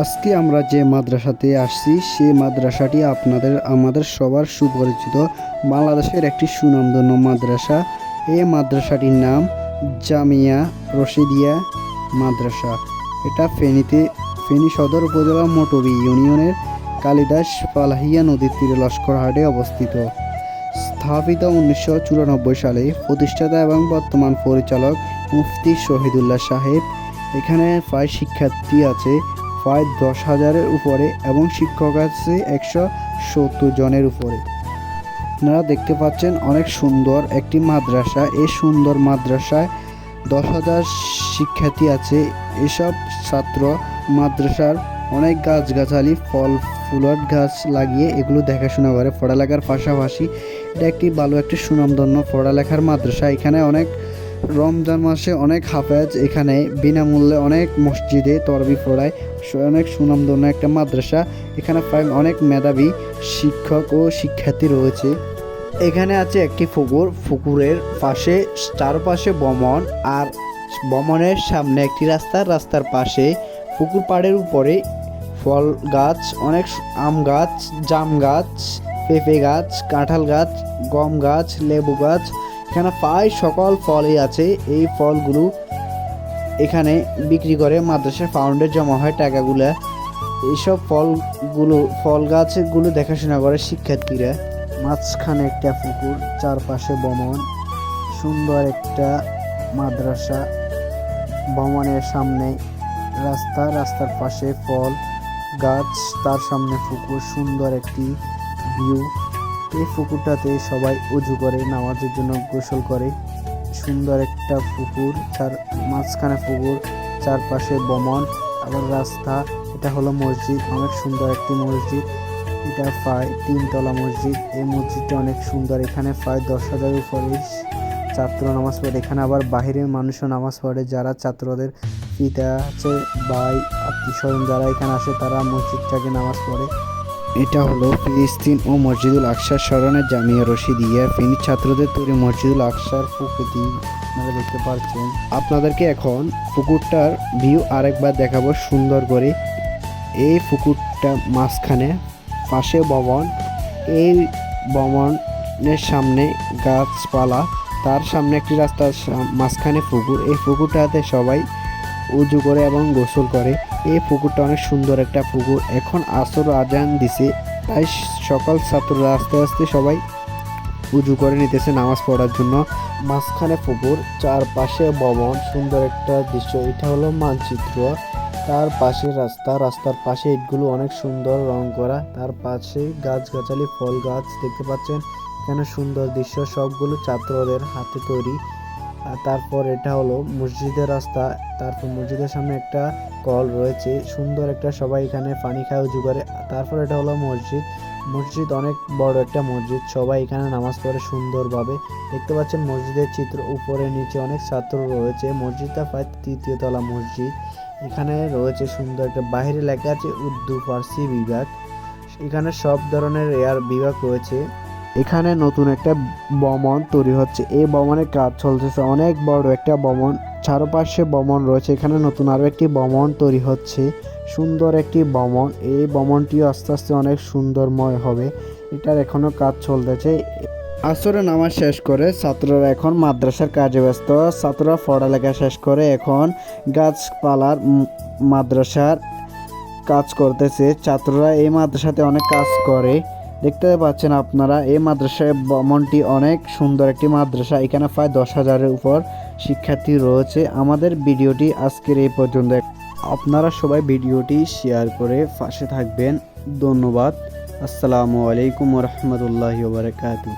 আজকে আমরা যে মাদ্রাসাতে আসছি সেই মাদ্রাসাটি আপনাদের, আমাদের সবার সুপরিচিত বাংলাদেশের একটি সুনামধন্য মাদ্রাসা। এই মাদ্রাসাটির নাম জামিয়া রশিদিয়া মাদ্রাসা। এটা ফেনীতে, ফেনী সদর উপজেলা মোটবি ইউনিয়নের কালিদাস পালাহিয়া নদীর তীরে লস্করহাটে অবস্থিত। স্থাপিত উনিশশো চুরানব্বই সালে প্রতিষ্ঠাতা এবং বর্তমান পরিচালক মুফতি শহীদুল্লাহ সাহেব। এখানে প্রায় শিক্ষার্থী আছে। প্রায় দশ হাজারের উপরে এবং শিক্ষক আছে একশো সত্তর জনের উপরে। আপনারা দেখতে পাচ্ছেন অনেক সুন্দর একটি মাদ্রাসা। এই সুন্দর মাদ্রাসায় দশ হাজার শিক্ষার্থী আছে। এসব ছাত্র মাদ্রাসার অনেক গাছগাছালি, ফল ফুলট গাছ লাগিয়ে এগুলো দেখাশোনা করে। পড়ালেখার পাশাপাশি এটা একটি ভালো একটি সুনামধন্য পড়ালেখার মাদ্রাসা। এখানে অনেক রমজান মাসে অনেক হাফেজ এখানে, বিনামূল্যে অনেক মসজিদে তরবি পড়ায় অনেক সুনামধন্য একটা মাদ্রাসা। এখানে প্রায় অনেক মেধাবী শিক্ষক ও শিক্ষার্থী রয়েছে। এখানে আছে একটি পুকুর পুকুরের পাশে চারপাশে বমন, আর বমনের সামনে একটি রাস্তা, রাস্তার পাশে পুকুর পাড়ের উপরে ফল গাছ, অনেক আম গাছ, জাম গাছ, পেঁপে গাছ, কাঁঠাল গাছ, গম গাছ, লেবু গাছ এখানে প্রায় সকল ফলই আছে। এই ফলগুলো এখানে বিক্রি করে মাদ্রাসার ফাউন্ডে জমা হয় টাকাগুলো। এইসব ফলগুলো, ফল গাছগুলো দেখাশোনা করে শিক্ষার্থীরা। মাঝখানে একটা পুকুর, চারপাশে বমন, সুন্দর একটা মাদ্রাসা। ভবনের সামনে রাস্তা, রাস্তার পাশে ফল, গাছ, তার সামনে পুকুর, সুন্দর একটি ভিউ এই পুকুরটাতে সবাই উজু করে, নামাজের জন্য গোসল করে। সুন্দর একটা পুকুর চার মাঝখানে পুকুর, চারপাশে বমন, আবার রাস্তা। এটা হলো মসজিদ, অনেক সুন্দর একটি মসজিদ। এটা প্রায় তিনতলা মসজিদ। এই মসজিদটা অনেক সুন্দর, এখানে প্রায় দশ হাজারের উপরে ছাত্র নামাজ পড়ে। এখানে আবার বাহিরের মানুষও নামাজ পড়ে, যারা ছাত্রদের পিতা আছে, ভাই আত্মীয় স্বজন যারা এখানে আসে, তারা মসজিদটাকে নামাজ পড়ে। এটা হলো ফিলিস্তিন ও মসজিদুল আকসার স্মরণে জামিয়া রশিদিয়া ফিনি ছাত্রদের তৈরি মসজিদুল আকসার প্রকৃতি আপনারা দেখতে পাচ্ছেন। আপনাদেরকে এখন পুকুরটার ভিউ আরেকবার দেখাবো সুন্দর করে। এই পুকুরটা মাঝখানে পাশে ভবন। এই ভবনের সামনে গাছপালা। তার সামনে একটি রাস্তার মাঝখানে পুকুর। এই পুকুরটাতে সবাই উজু করে এবং গোসল করে। এই পুকুরটা অনেক সুন্দর একটা পুকুর। এখন আসর আজান দিছে। তাই সকাল ছাত্ররা আস্তে আস্তে সবাই উজু করে নিতেছে নামাজ পড়ার জন্য। মাঝখানে পুকুর, চারপাশে ভবন, সুন্দর একটা দৃশ্য। এটা হলো মানচিত্র। তার পাশে রাস্তা। রাস্তার পাশে ইটগুলো অনেক সুন্দর রং করা। তার পাশে গাছগাছালি, ফল গাছ দেখতে পাচ্ছেন। এখানে সুন্দর দৃশ্য। সবগুলো ছাত্রদের হাতে তৈরি। তারপর এটা হলো মসজিদের রাস্তা, তারপর মসজিদের সামনে একটা কল রয়েছে, সুন্দর একটা সবাই এখানে পানি খায় উজু করে তারপর এটা হলো মসজিদ। মসজিদ অনেক বড় একটা মসজিদ, সবাই এখানে নামাজ পড়ে সুন্দরভাবে। দেখতে পাচ্ছেন মসজিদের চিত্র উপরে নিচে অনেক ছাত্র রয়েছে, মসজিদটা প্রায় তৃতীয় তলা মসজিদ। এখানে রয়েছে সুন্দর একটা বাইরে লেখা আছে উর্দু ফার্সি বিভাগ। এখানে সব ধরনের এয়ার বিভাগ রয়েছে। এখানে নতুন একটা বমন তৈরি হচ্ছে। এই বমনের কাজ চলতেছে অনেক বড় একটা বমন। চারপাশে বমন রয়েছে। এখানে নতুন আরও একটি বমন তৈরি হচ্ছে। সুন্দর একটি বমন। এই বমনটিও আস্তে আস্তে অনেক সুন্দরময় হবে। এটার এখনও কাজ চলতেছে। আসরে নামাজ শেষ করে ছাত্ররা এখন মাদ্রাসার কাজে ব্যস্ত। ছাত্ররা পড়ালেখা শেষ করে এখন গাছপালার মাদ্রাসার কাজ করতেছে। ছাত্ররা এই মাদ্রাসাতে অনেক কাজ করে। দেখতে পাচ্ছেন আপনারা, এই মাদ্রাসায় মনটি অনেক সুন্দর একটি মাদ্রাসা। এখানে প্রায় দশ হাজারের উপর শিক্ষার্থী রয়েছে। আমাদের ভিডিওটি আজকের এই পর্যন্ত। আপনারা সবাই ভিডিওটি শেয়ার করে পাশে থাকবেন। ধন্যবাদ। আসসালামু আলাইকুম রহমতুল্লাহ বারকাতু